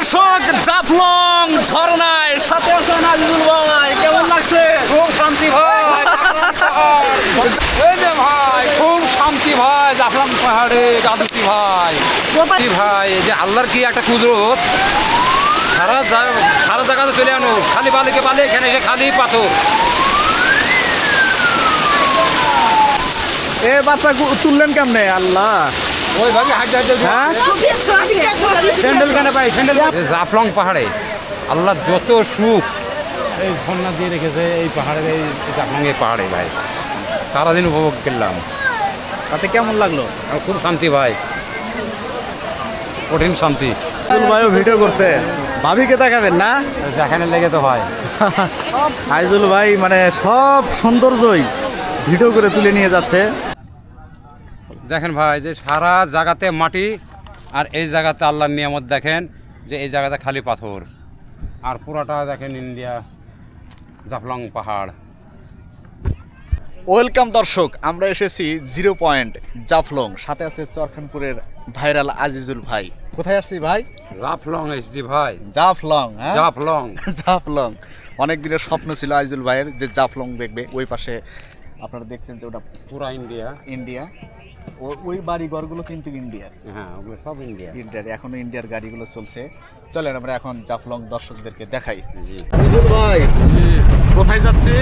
দর্শক জাফলং ঝর্ণায় সাথে আছেন আজিজুল ভাই। কেমন লাগছে? খুব শান্তি ভাই এই যে ভাই খুব শান্তি ভাই জাফরান পাহাড়ে জাদুতি ভাই। কি ভাই এই যে আল্লাহর কি একটা কুদরত। সারা সারা জায়গাতে চলে আনো। খালি বালিকে বালি এখানে এসে খালি পাথর। এ বাচ্চা গু- তুললেন কেমনে? আল্লাহ। হ্যাঁ? স্যান্ডেল কেন পাই স্যান্ডেল জাফলং পাহাড়ে আল্লাহ যত সুখ এই ঝর্ণা দিয়ে রেখেছে এই পাহাড়ের এই জাফলং এই পাহাড়ে ভাই। সারাদিন উপভোগ করলাম। তাতে কেমন লাগল? খুব শান্তি ভাই। কঠিন শান্তি। ভাইও ভিডিও করছে। ভাবিকে দেখাবেন না? যেখানে লেগে তো ভাই। আইজুল ভাই মানে সব সৌন্দর্যই ভিডিও করে তুলে নিয়ে যাচ্ছে। দেখেন ভাই যে সারা জায়গাতে মাটি আর এই জায়গাতে আল্লাহর নিয়ামত দেখেন যে এই জায়গাতে খালি পাথর। আর পুরাটা দেখেন ইন্ডিয়া জাফলং পাহাড়। ওয়েলকাম দর্শক আমরা এসেছি জিরো পয়েন্ট জাফলং সাথে আছে চরখানপুরের ভাইরাল আজিজুল ভাই। কোথায় আসছি ভাই? জাফলং এসছি ভাই। জাফলং হ্যাঁ? জাফলং। জাফলং। অনেক দিনের স্বপ্ন ছিল আইজুল ভাইয়ের যে জাফলং দেখবে ওই পাশে আপনারা দেখছেন যে ওটা পুরা ইন্ডিয়া। ইন্ডিয়া। ওই বাড়ি ঘরগুলো কিন্তু ইন্ডিয়ার হ্যাঁ ওগুলো সব ইন্ডিয়া ইন্ডিয়ার এখনও ইন্ডিয়ার গাড়িগুলো চলছে। চলেন আমরা এখন জাফলং দর্শকদেরকে দেখাই। ভাই কোথায় যাচ্ছি?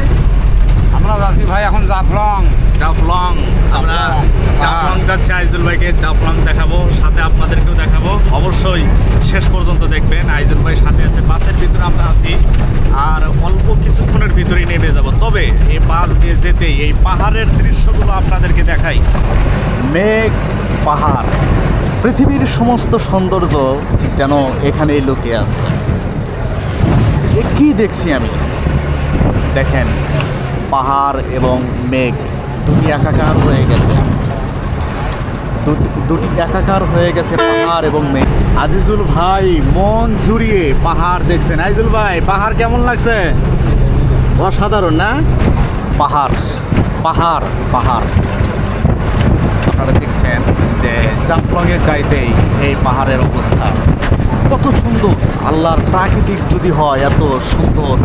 আমরা যাচ্ছি ভাই এখন জাফলং জাফলং। জাফলং। যাচ্ছি আইজুল ভাইকে জাফলং দেখাবো, সাথে আপনাদেরকেও দেখাবো। অবশ্যই শেষ পর্যন্ত দেখবেন, আইজুল ভাই সাথে আছে, বাসের ভিতরে আমরা আছি, আর অল্প কিছুক্ষণের ভিতরেই নেমে যাব। তবে এই বাস দিয়ে যেতেই এই পাহাড়ের দৃশ্যগুলো আপনাদেরকে দেখাই। মেঘ, পাহাড়, পৃথিবীর সমস্ত সৌন্দর্য যেন এখানেই লুকিয়ে আছে। এ কি দেখছি আমি। দেখেন, পাহাড় এবং মেঘ দুটি একাকার হয়ে গেছে। দুটি একাকার হয়ে গেছে পাহাড় এবং মেঘ। আজিজুল ভাই, মন জুড়িয়ে পাহাড় দেখছেন। আজিজুল ভাই, পাহাড় কেমন লাগছে? অসাধারণ, না? পাহাড় পাহাড় পাহাড়। আপনারা দেখছেন যে জাফলংয়ে যাইতেই এই পাহাড়ের অবস্থা কত সুন্দর। আল্লাহর প্রাকৃতিক যদি হয় এত সুন্দর,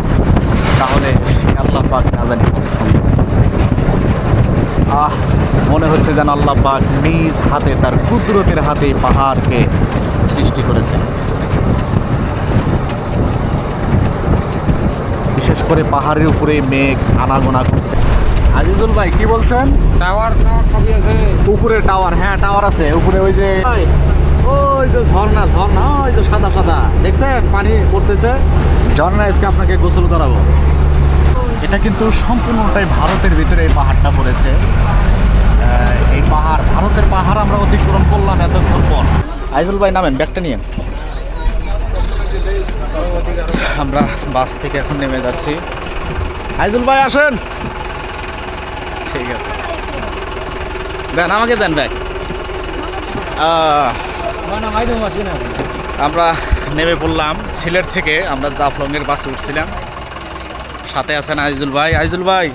তাহলে আল্লাহ পাক না জানি কত সুন্দর। আহ মনে হচ্ছে যেন আল্লাহ পাক নিজ হাতে তার কুদরতের হাতে পাহাড়কে সৃষ্টি করেছেন। বিশেষ করে পাহাড়ের উপরে মেঘ আনাগোনা করছে। আজিজুল ভাই কি বলছেন? টাওয়ার উপরে টাওয়ার হ্যাঁ টাওয়ার আছে। উপরে ওই যে ওই যে ঝর্ণা ঝর্ণা ওই যে সাদা সাদা। দেখছেন? পানি পড়তেছে। ঝর্ণা আজকে আপনাকে গোসল করাবো। এটা কিন্তু সম্পূর্ণটাই ভারতের ভিতরে এই পাহাড়টা পড়েছে। এই পাহাড় ভারতের পাহাড় আমরা অতিক্রম করলাম এতক্ষণ পর। আইজুল ভাই নামেন ব্যাগটা নিয়ে আমরা বাস থেকে এখন নেমে যাচ্ছি। আইজুল ভাই আসেন। ঠিক আছে। দেন আমাকে দেন ব্যাগ। আহ, আমরা নেমে পড়লাম সিলেট থেকে। আমরা জাফলংয়ের বাসে উঠছিলাম। সাথে আছেন আইজুল ভাই। আইজুল ভাই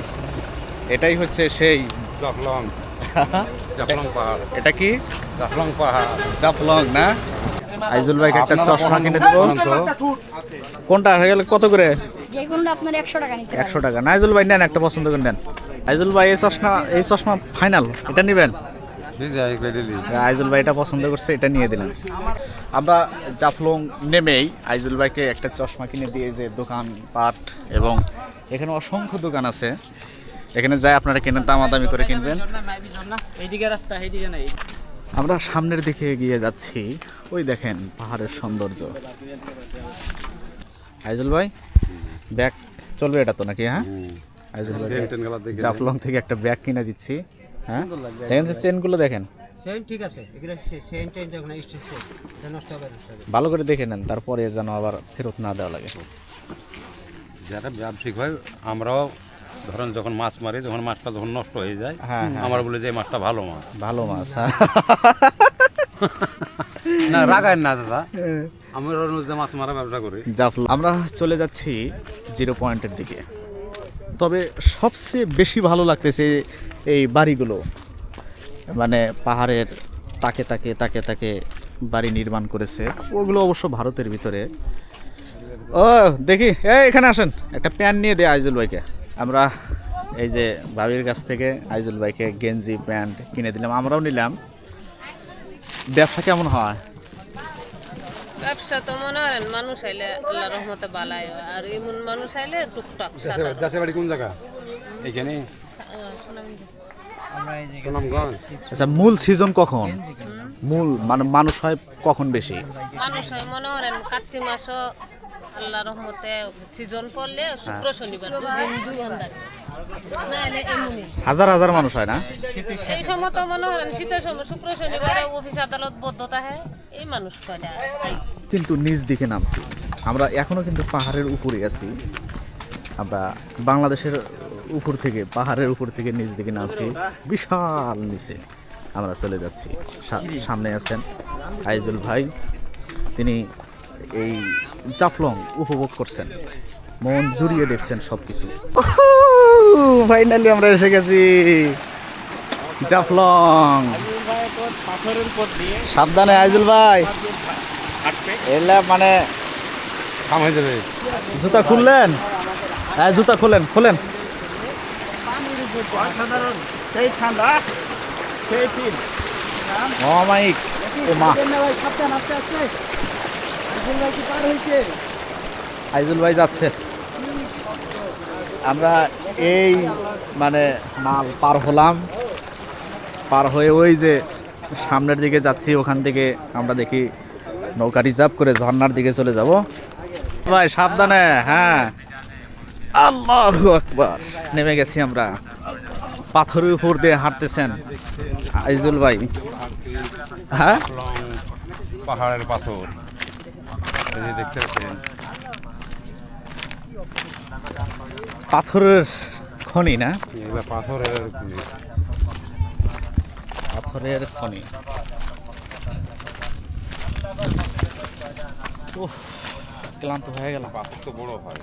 এটাই হচ্ছে সেই জাফলং। জাফলং পাহাড়। এটা কি? জাফলং পাহাড়। জাফলং না? আইজুল ভাইকে একটা চশমা কিনে দেবো। কোনটা? হয়ে গেলে কত করে? যে কোনটা আপনার একশো টাকা নিতে পারেন। একশো টাকা। নাইজুল ভাই নেন একটা পছন্দ করে নেন। আইজুল ভাই এই চশমা এই চশমা ফাইনাল এটা নেবেন? যাই আইজুল ভাই এটা পছন্দ করছে এটা নিয়ে দিলাম। আমরা জাফলং নেমেই আইজুল ভাইকে একটা চশমা কিনে দিয়ে যে দোকান পাট এবং এখানে অসংখ্য দোকান আছে। এখানে যাই আপনারা কিনেন দামাদামি করে কিনবেন। রাস্তা আমরা সামনের দিকে এগিয়ে যাচ্ছি। ওই দেখেন পাহাড়ের সৌন্দর্য। আইজুল ভাই ব্যাগ চলবে এটা তো নাকি হ্যাঁ? আইজুল ভাই জাফলং থেকে একটা ব্যাগ কিনে দিচ্ছি হ্যাঁ? দেখেন চেনগুলো দেখেন। সেম ঠিক আছে এগুলো সেম টাইম হবে নষ্ট হবে। ভালো করে দেখে নেন তারপরে যেন আবার ফেরত না দেওয়া লাগে। যারা ব্যবসায়িক হয় আমরাও ধরেন যখন মাছ মারি যখন মাছটা যখন নষ্ট হয়ে যায় হ্যাঁ, হ্যাঁ। আমরা বলি যে মাছটা ভালো মাছ। ভালো মাছ হ্যাঁ। না রাগায় না দাদা। আমি ওর মধ্যে মাছ মারা ব্যবসা করি। আমরা চলে যাচ্ছি জিরো পয়েন্টের দিকে। তবে সবচেয়ে বেশি ভালো লাগতেছে এই বাড়িগুলো। মানে পাহাড়ের তাকে তাকে তাকে তাকে বাড়ি নির্মাণ করেছে। ওগুলো অবশ্য ভারতের ভিতরে। ও দেখি এই এখানে আসেন। একটা প্যান্ট নিয়ে দে আইজুল ভাইকে। আমরা এই যে ভাবির কাছ থেকে আইজুল ভাইকে গেঞ্জি প্যান্ট কিনে দিলাম আমরাও নিলাম। ব্যবসা কেমন হয়? ব্যবসা তো মনে করেন মানুষ আইলে আল্লাহ রহমতে বালাই হয়। আর এমন মানুষ আইলে টুকটাক বাড়ি কোন জায়গা। সুনামগঞ্জ। আচ্ছা মূল সিজন কখন? মূল মানে মানুষ হয় কখন বেশি? মানুষ হয় মনে করেন কার্তিক মাসও আল্লাহ রহমতে সিজন পড়লে শুক্র শনিবার দুদিন দুই ঘণ্টা হাজার হাজার মানুষ হয় না? এই সময় তো মনে করেন শীতের সময় শুক্র শনিবারে অফিস আদালত বদ্ধ থাকে এই মানুষ কয়টা কিন্তু নিচ দিকে নামছি। আমরা এখনও কিন্তু পাহাড়ের উপরে আছি। আমরা বাংলাদেশের উপর থেকে পাহাড়ের উপর থেকে নিচ দিকে নামছি। বিশাল নিচে আমরা চলে যাচ্ছি। সামনে আছেন আইজুল ভাই। তিনি এই জাফলং উপভোগ করছেন। মন জুড়িয়ে দেখছেন সব কিছু ফাইনালি আমরা এসে গেছি। জাফলং। সাবধানে আইজুল ভাই। এলা মানে জুতা খুললেন? হ্যাঁ জুতা খুলেন খুলেন। অমাইক ও মা। আইজুল ভাই যাচ্ছে। আমরা এই মানে নাল পার হলাম। পার হয়ে ওই যে সামনের দিকে যাচ্ছি ওখান থেকে আমরা দেখি নৌকা রিজার্ভ করে ঝর্ণার দিকে চলে যাব। ভাই সাবধানে হ্যাঁ। আল্লাহ আকবার। নেমে গেছি আমরা। পাথরের উপর দিয়ে হাঁটতেছেন। আইজুল ভাই। হ্যাঁ? পাহাড়ের পাথর। এই যে দেখতে পাচ্ছেন। পাথরের খনি না? এগুলো পাথরের খনি। পাথরের খনি। ক্লান্ত হয়ে গেলাম। পাথর তো বড় হয়।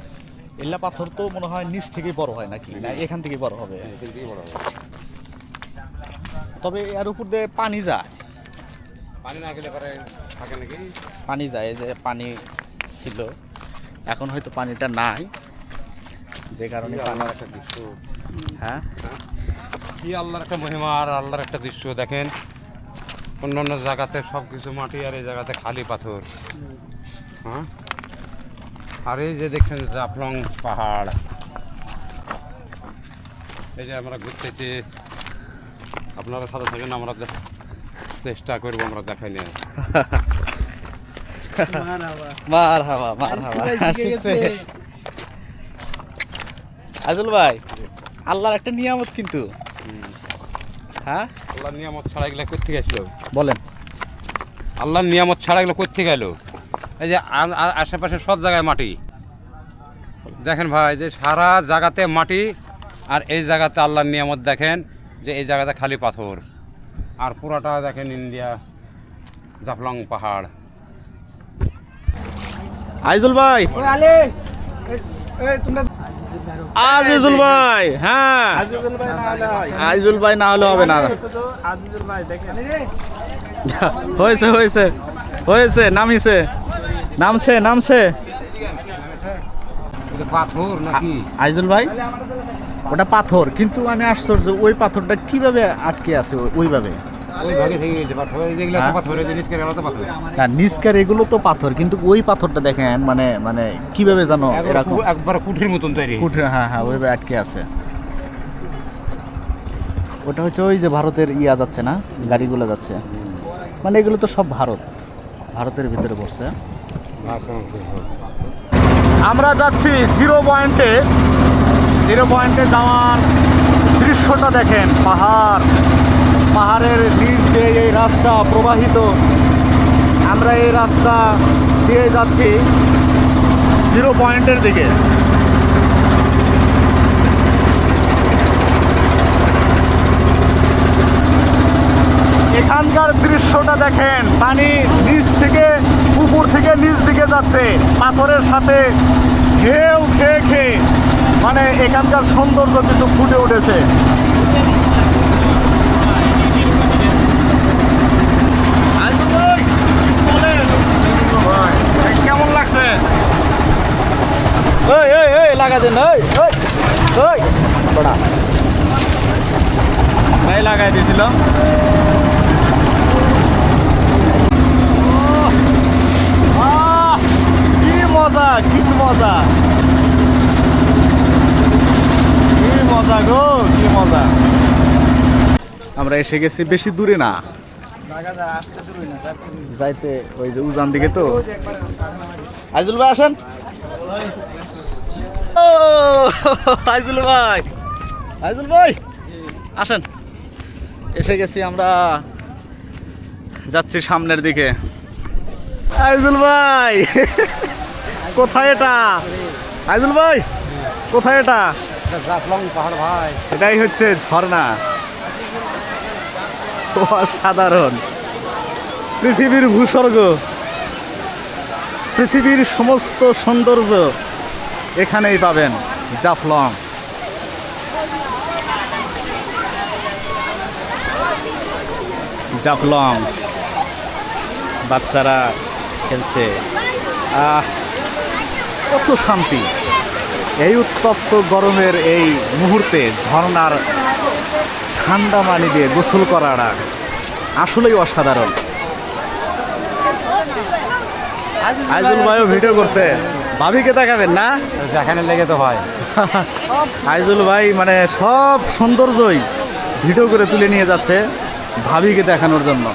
এল্লা পাথর তো মনে হয় নিচ থেকে বড় হয় নাকি? না এখান থেকে বড় হবে। তবে এর উপর দিয়ে পানি যায়। পানি না গেলে পরে থাকে নাকি? পানি যায় যে পানি ছিল। এখন হয়তো পানিটা নাই। যে কারণে আল্লাহর একটা দৃশ্য। হ্যাঁ? কি আল্লাহর একটা মহিমা আর আল্লাহর একটা দৃশ্য দেখেন। অন্য অন্য জায়গাতে সব কিছু মাটি আর এই জায়গাতে খালি পাথর। হ্যাঁ? আর এই যে দেখছেন জাফলং পাহাড়। এই যে আমরা ঘুরতেছি। আপনারা সাথে থাকেন আমরা চেষ্টা করব আমরা দেখাই নিয়ে মার হাওয়া মার হাওয়া আজল ভাই আল্লাহর একটা নিয়ামত কিন্তু। হ্যাঁ? আল্লাহর নিয়ামত ছাড়া এগুলো কোথেকে আসলো? বলেন। আল্লাহর নিয়ামত ছাড়া এগুলো কোথেকে এলো? এই যে আশেপাশে সব জায়গায় মাটি। দেখেন ভাই যে সারা জায়গাতে মাটি আর এই জায়গাতে আল্লাহর নিয়ামত দেখেন যে এই জায়গাতে খালি পাথর। আর পুরাটা দেখেন ইন্ডিয়া জাফলং পাহাড়। আইজুল ভাই। আজিজুল ভাই হ্যাঁ। আইজুল ভাই না হলে হবে। না হয়েছে হয়েছে হয়েছে নামিছে নামছে নামছে। পাথর নাকি? আইজুল ভাই? ওটা পাথর কিন্তু আমি আশ্চর্য ওই পাথরটা কীভাবে আটকে আছে ওইভাবে? হ্যাঁ? পাথর এই জিনিস করে আলাদা পাথর। না নিষ্কার এগুলো তো পাথর কিন্তু ওই পাথরটা দেখেন মানে মানে কীভাবে জানো এরকম? একবার কুঠির মতন তৈরি হয়েছে। হ্যাঁ হ্যাঁ ওইভাবে আটকে আছে। ওটা হচ্ছে ওই যে ভারতের ইয়া যাচ্ছে না গাড়িগুলো যাচ্ছে। মানে এগুলো তো সব ভারত ভারতের ভিতরে পড়ছে। আমরা যাচ্ছি জিরো পয়েন্টে। জিরো পয়েন্টে যাওয়ার দৃশ্যটা দেখেন, পাহাড়। পাহাড়ের নিচ দিয়ে এই রাস্তা প্রবাহিত। আমরা এই রাস্তা দিয়ে যাচ্ছি জিরো পয়েন্টের দিকে। এখানকার দৃশ্যটা দেখেন, পানি নিচ থেকে উপর থেকে নিচ দিকে যাচ্ছে। পাথরের সাথে ঢেউ খেয়ে খেয়ে মানে এখানকার সৌন্দর্য কিন্তু ফুটে উঠেছে। কেমন লাগছে? লাগাই দিয়েছিলাম আমরা এসে গেছি বেশি দূরে না। যাইতে ওই যে উজান দিকে তো। আইজুল ভাই আসেন। ও আইজুল ভাই। আইজুল ভাই আসেন। এসে গেছি আমরা। যাচ্ছি সামনের দিকে। আইজুল ভাই কোথায় এটা? আইজুল ভাই কোথায় এটা? জাফলং পাহাড় ভাই। এটাই হচ্ছে ঝর্ণা। অসাধারণ। পৃথিবীর ভূস্বর্গ, পৃথিবীর সমস্ত সৌন্দর্য এখানেই পাবেন, জাফলং। জাফলং, বাচ্চারা খেলছে। আহ, কত শান্তি। এই উত্তপ্ত গরমের এই মুহূর্তে ঝর্ণার ঠান্ডা পানি দিয়ে গোসল করাটা আসলেই অসাধারণ। আইজুল ভাইও ভিডিও করছে। ভাবিকে দেখাবেন না? দেখানে লেগে তো ভাই। আইজুল ভাই মানে সব সৌন্দর্যই ভিডিও করে তুলে নিয়ে যাচ্ছে ভাবিকে দেখানোর জন্য।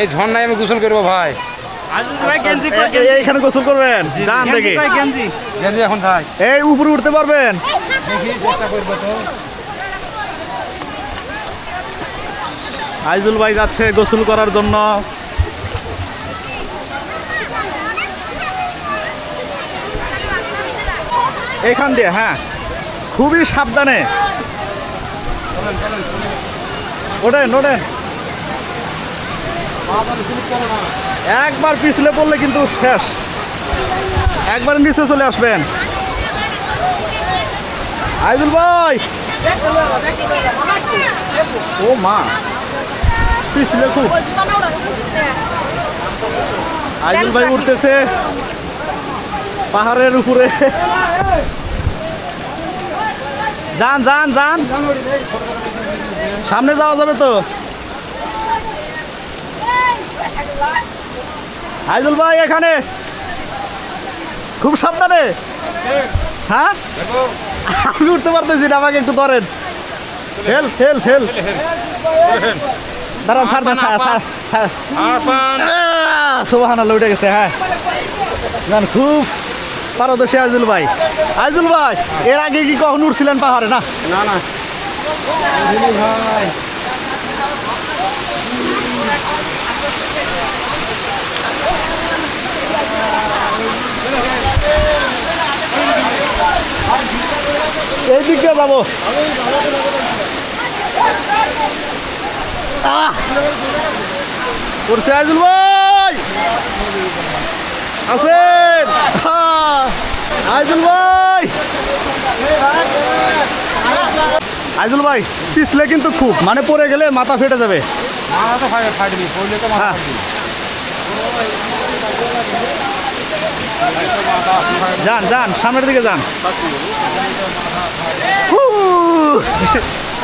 এই ঝর্ণায় আমি গোসল করব ভাই। এ- এ- এইখানে গোসল করবেন? যান দেখি। গেঞ্জি? এখন ভাই এই উপরে উঠতে পারবেন। দেখি চেষ্টা করব তো। আইজুল ভাই যাচ্ছে গোসল করার জন্য। এখান দিয়ে হ্যাঁ। খুবই সাবধানে। ওঠেন ওঠেন। একবার পিছলে পড়লে কিন্তু শেষ। একবার নিচে চলে আসবেন। আইজুল ভাই! ও মা! পিছলে খুব। আইজুল ভাই উঠতেছে। পাহাড়ের উপরে। যান যান যান। সামনে যাওয়া যাবে তো? আইজুল ভাই এখানে। খুব সাবধানে। হ্যাঁ? আমি উঠতে পারতেছি না আমাকে একটু ধরেন। দাঁড়ান উঠে গেছে হ্যাঁ। জান খুব পারদর্শী আইজুল ভাই। আইজুল ভাই এর আগে কি কখন উঠছিলেন পাহাড়ে না? না না। ভাই। এই দিক দিয়ে যাব! উঠছে আইজুল ভাই আছেন আহ! আইজুল ভাই আইজুল ভাই পিছলে কিন্তু খুব। মানে পড়ে গেলে মাথা ফেটে যাবে। হ্যাঁ। যান যান সামনের দিকে যান!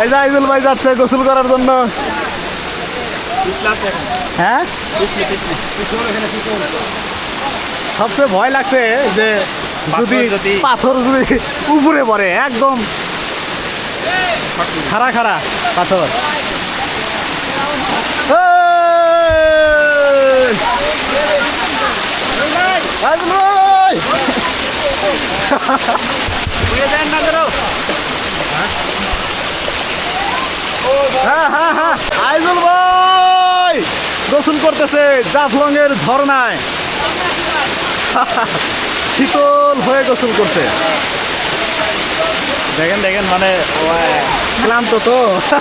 এই যে আইজুল ভাই যাচ্ছে গোসল করার জন্য। হ্যাঁ? সবচেয়ে ভয় লাগছে যে যদি যদি- পাথর যদি উপরে পড়ে একদম খাড়া খাড়া পাথর। হ্যাঁ হ্যাঁ হ্যাঁ আইজুল ভাই গোসল করতেছে জাফলং এর ঝর্ণায় শীতল হয়ে গোসল করছে দেখেন দেখেন মানে ক্লান্ত তো।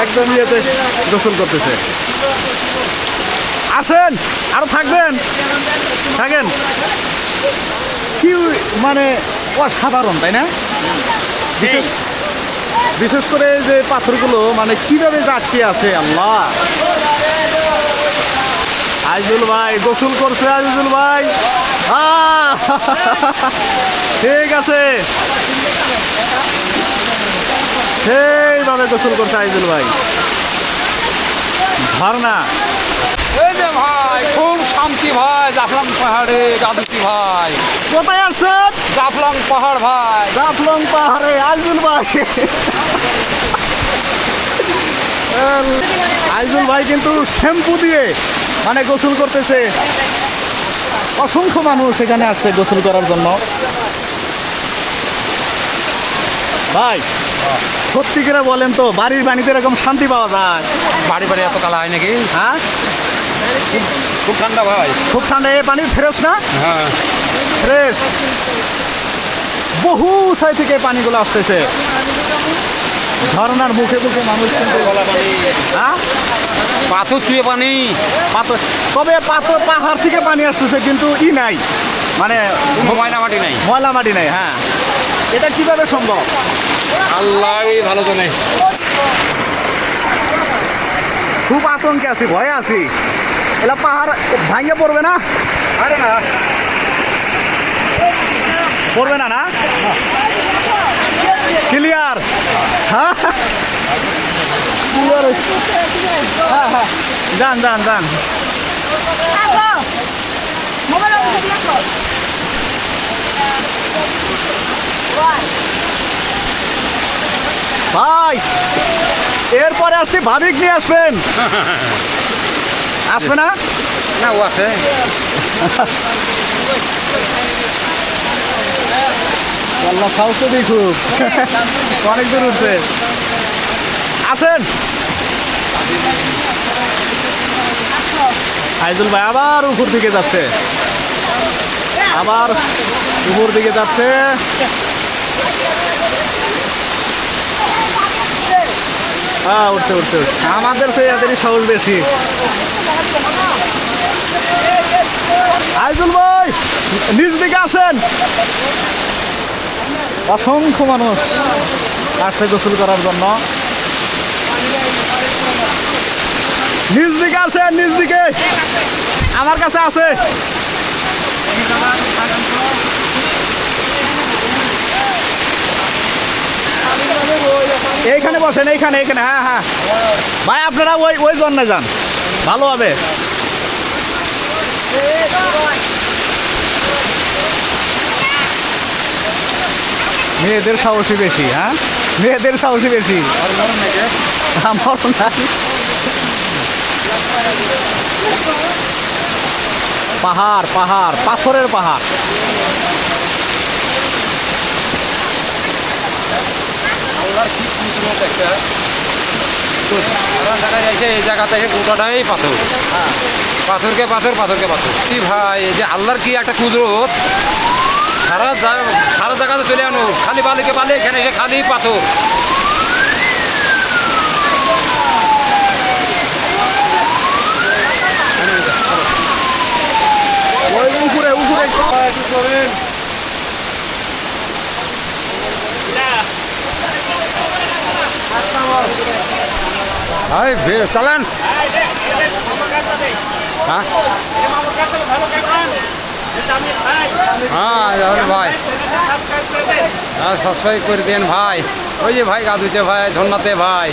একদম ইয়েতে গোসল করতেছে। আসেন, আরও থাকবেন। থাকেন। কি মানে অসাধারণ, তাই না? বিশেষ- বিশেষ করে যে পাথরগুলো মানে কীভাবে যে আটকে আছে, আল্লাহ। আইজুল ভাই, গোসল করছে আইজুল ভাই! ঠিক আছে। সেইভাবে গোসল করছে আইজুল ভাই। ঝর্ণা এই যে ভাই খুব শান্তি ভাই জাফলং পাহাড়ে গাদুতি ভাই। কোথায় আসছেন জাফলং পাহাড় ভাই। জাফলং পাহাড়ে আইজুল ভাই। আইজুল ভাই কিন্তু শ্যাম্পু দিয়ে মানে গোসল করতেছে। অসংখ্য মানুষ এখানে আসছে গোসল করার জন্য। ভাই। সত্যি করে বলেন তো বাড়ির বাণীতে এরকম শান্তি পাওয়া যায়? বাড়ি বাড়ি এত কালা হয় নাকি? হ্যাঁ? খুব ঠান্ডা ভাই। খুব ঠান্ডা এই পানি ফ্রেশ না? হ্যাঁ। ফ্রেশ। বহু সাই থেকে পানিগুলো আসতেছে। ঝর্ণার মুখে মুখে মানুষ হ্যাঁ? পাথর চুয়ে পানি। পাথর তবে পাথর পাহাড় থেকে পানি আসতেছে কিন্তু ই নাই। মানে ময়না মাটি নাই। ময়লা মাটি নাই হ্যাঁ। এটা কীভাবে সম্ভব? আল্লাহ ভালো জানে। খুব আতঙ্কে আছি ভয়ে আছি। এটা পাহাড় ভাঙে পড়বে না? আরে না। পড়বে না না? ক্লিয়ার হ্যাঁ? হ্যাঁ, হ্যাঁ। যান যান যান। ভাই এরপরে আসছি ভাবিক নিয়ে আসবেন। আসবে না? না ও আছে। আল্লাহ সাহস দেখুক। অনেক দূর উঠছে আসেন। আইজুল ভাই আবার উপর দিকে যাচ্ছে। আবার উপর দিকে যাচ্ছে। হ্যাঁ উঠছে উঠছে উঠছে। আমাদের সেই এদেরই সাহস বেশি। আইজুল ভাই, নিজ দিকে আসেন। অসংখ্য মানুষ আসছে গোসল করার জন্য। নিজ দিকে আসেন, নিজ দিকে। আমার কাছে আছে। এইখানে বসেন, এইখানে এইখানে হ্যাঁ হ্যাঁ। ভাই, আপনারা ওই ওই জন্যে যান। ভালো হবে। মেয়েদের সাহসী বেশি হ্যাঁ? মেয়েদের সাহসী বেশি। আমার পাহাড় পাহাড় পাথরের পাহাড়। এই গোটাটাই পাথর। পাথরকে পাথর পাথরকে পাথর। কি ভাই এই যে আল্লাহর কি একটা কুদরত। সারা জায়গাতে চলে আনো। খালি বালিকে বালি এখানে এসে খালি পাথর ওই উপরে উপরে ভাই বে- চলেন। হ্যাঁ? হ্যাঁ ভাই। হ্যাঁ সাবস্ক্রাইব করে দেন ভাই। ওই যে ভাই গাদুতে ভাই, ঝর্ণাতে ভাই।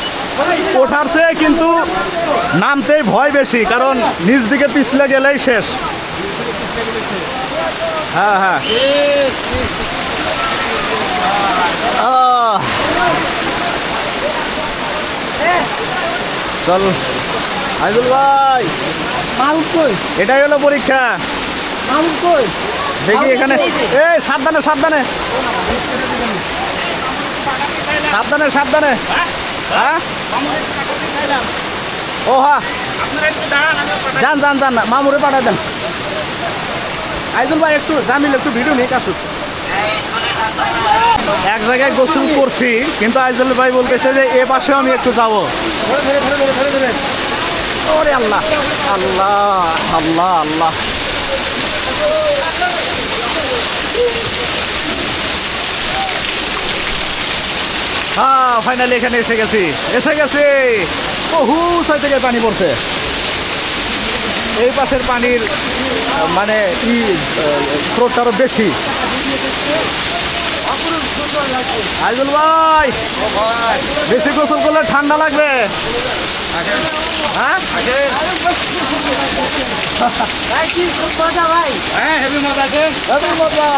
ওঠারছে কিন্তু নামতেই ভয় বেশি কারণ নিচ দিকে পিছলে গেলেই শেষ। হ্যাঁ হ্যাঁ। চল। আইজুল ভাই। এটাই হলো পরীক্ষা। দেখি এখানে। এ সাবধানে সাবধানে। সাবধানে সাবধানে। হ্যাঁ? ও হ্যাঁ যান যান যান মামুরে পাঠায় দেন। আইজুল ভাই একটু জামিল একটু ভিডিও নিয়ে আসুক এক জায়গায় গোসল করছি কিন্তু আইজুল ভাই বলতেছে যে এ পাশেও আমি একটু যাব। ওরে আল্লাহ আল্লাহ আল্লাহ আল্লাহ। হ্যাঁ ফাইনালি এখানে এসে গেছি। এসে গেছি। বহু ছয় থেকে পানি পড়ছে। এই পাশের পানির মানে ই স্রোতটা আরও বেশি। আইজুল ভাই বেশি গোসল করলে ঠান্ডা লাগবে। হ্যাঁ? হ্যাঁ হেভি মজা আছে। হেবি মজা।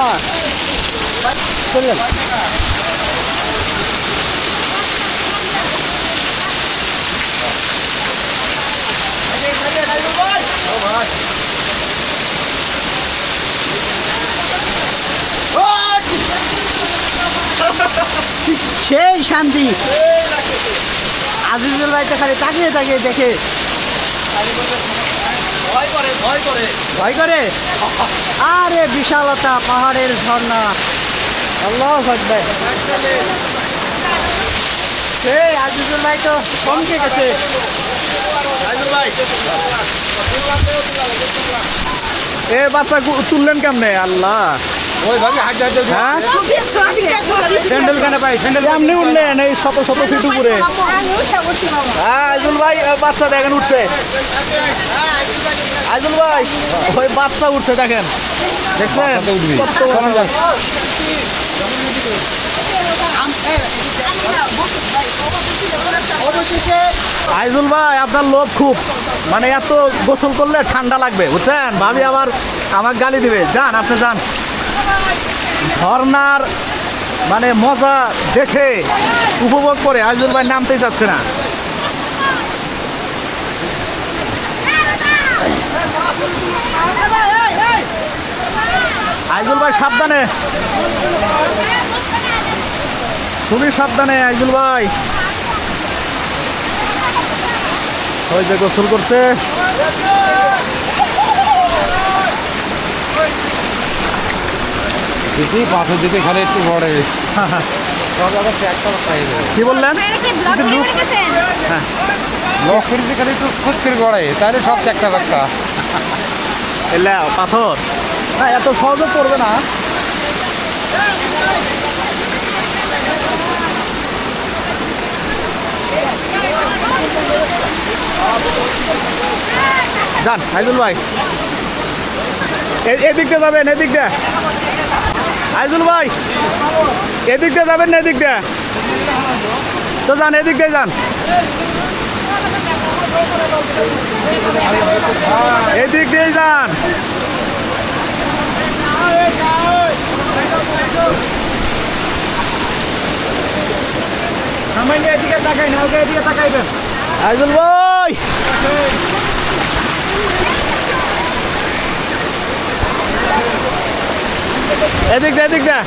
সেই শান্তি। আজিজুল ভাই খালি তাকিয়ে তাকিয়ে দেখে। ভয় করে, আরে বিশালতা পাহাড়ের ঝর্ণা। আল্লাহ ভাই সেই আজিজুল ভাই তো কমকে গেছে। এ বাচ্চা গু- তুললেন কেমনে? আল্লাহ। হ্যাঁ? স্যান্ডেল কেন পাই স্যান্ডেল কেমনি উঠলেন? এই শত শত ফিট উপরে হ্যাঁ ভাই বাচ্চা দেখেন উঠছে। আইজুল ভাই ওই বাচ্চা উঠছে দেখেন। দেখছেন? আইজুল ভাই, আপনার লোভ খুব। মানে এত গোসল করলে ঠান্ডা লাগবে, বুঝছেন? ভাবি আবার আমার গালি দিবে। যান, আপনি যান। ঝর্নার মানে মজা দেখে, উপভোগ করে আইজুল ভাই নামতেই চাচ্ছে না। আইজুল ভাই, সাবধানে। খুবই সাবধানে আইজুল ভাই। ওই যে গোসল করছে। দিদি পাথর দিতে খালি একটু বড় সব আবার ট্র্যাক্টর কি বললেন খালি একটু খোঁজ করে তাহলে সব পাথর। না এত সহজে পড়বে না। যান আইজুল ভাই। এ- এদিক দিয়ে যাবেন, এদিক দিয়ে। আইজুল ভাই, এদিক দিয়ে যাবেন না এদিক দিয়ে? তো যান। এদিক দিয়ে যান। এদিক যান আইজুল ভাই! এদিক দে এদিক দে।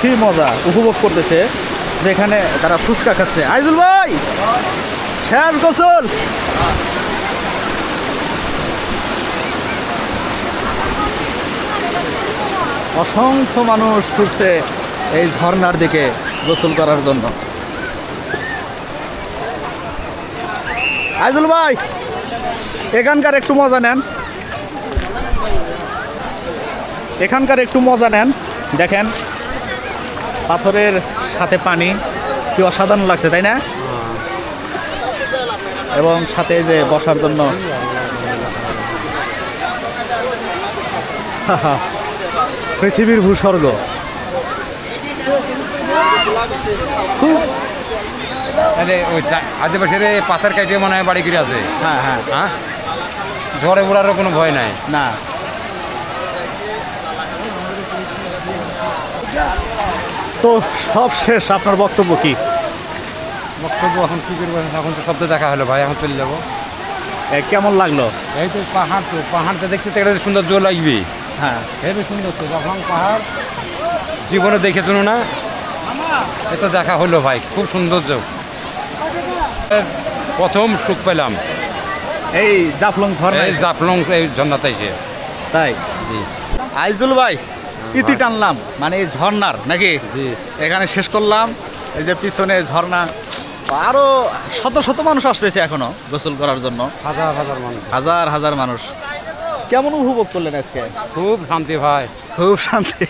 কি মজা উপভোগ করতেছে, যেখানে তারা ফুচকা খাচ্ছে। আইজুল ভাই! শেষ গোসল। অসংখ্য মানুষ ছুটছে এই ঝর্ণার দিকে গোসল করার জন্য। আইজুল ভাই, এখানকার একটু মজা নেন। এখানকার একটু মজা নেন। দেখেন, পাথরের সাথে পানি, কি অসাধারণ লাগছে, তাই না? এবং সাথে যে বসার জন্য পৃথিবীর ভূস্বর্গ। আদিবাসীর পাশের কাটে মনে হয় বাড়ি গিরে আছে হ্যাঁ হ্যাঁ। হ্যাঁ? ঝড়ে উড়ারও কোনো ভয় নাই। না। তো সব শেষ আপনার বক্তব্য কি? বক্তব্য এখন কী করব? এখন তো শব্দ দেখা হলো ভাই এখন চলে যাব। এ, কেমন লাগল? এই তো পাহাড় তো পাহাড়টা দেখতে তো একটা সৌন্দর্য লাগবে। হ্যাঁ। হেবি সুন্দর তো জাফলং পাহাড় জীবনে দেখেছিল না? এ তো দেখা হলো ভাই খুব সৌন্দর্য প্রথম সুখ পেলাম। এই জাফলং ঝর্ণা এই জাফলং এই ঝর্ণাতে এসে। তাই? জি। আইজুল ভাই ইতি টানলাম মানে এই ঝর্ণার নাকি? জি। এখানে শেষ করলাম এই যে পিছনে ঝর্ণা। আরও শত শত মানুষ আসতেছে এখনও গোসল করার জন্য। হাজার হাজার মানুষ। হাজার হাজার মানুষ। কেমন উপভোগ করলেন আজকে? খুব শান্তি ভাই। খুব শান্তি।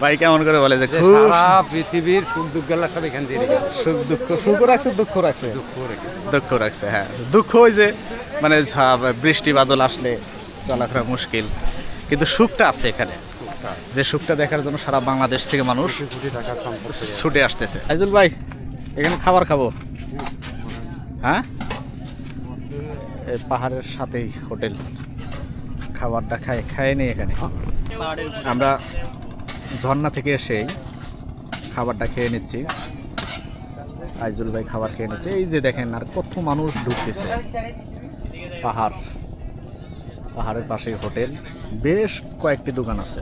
ভাই কেমন করে বলে যে খুব সারা পৃথিবীর সুখ দুঃখ গেলা সব এখান রেখে সুখ দুঃখ সুখ রাখছে দুঃখ রাখছে। দুঃখ রেখে দুঃখ রাখছে হ্যাঁ। দুঃখ ওই যে মানে বৃষ্টি বাদল আসলে চলাফেরা মুশকিল। কিন্তু সুখটা আছে এখানে। যে সুখটা দেখার জন্য সারা বাংলাদেশ থেকে মানুষ ছুটে আসতেছে। আইজুল ভাই এখানে খাবার খাব। হ্যাঁ? পাহাড়ের সাথেই হোটেল। খাবারটা খাই খাই নেই এখানে। আমরা ঝর্ণা থেকে এসে খাবারটা খেয়ে নিচ্ছি। আইজুল ভাই খাবার খেয়ে নিচ্ছে। এই যে দেখেন আর কত মানুষ ঢুকতেছে। পাহাড়। পাহাড়ের পাশেই হোটেল। বেশ কয়েকটি দোকান আছে।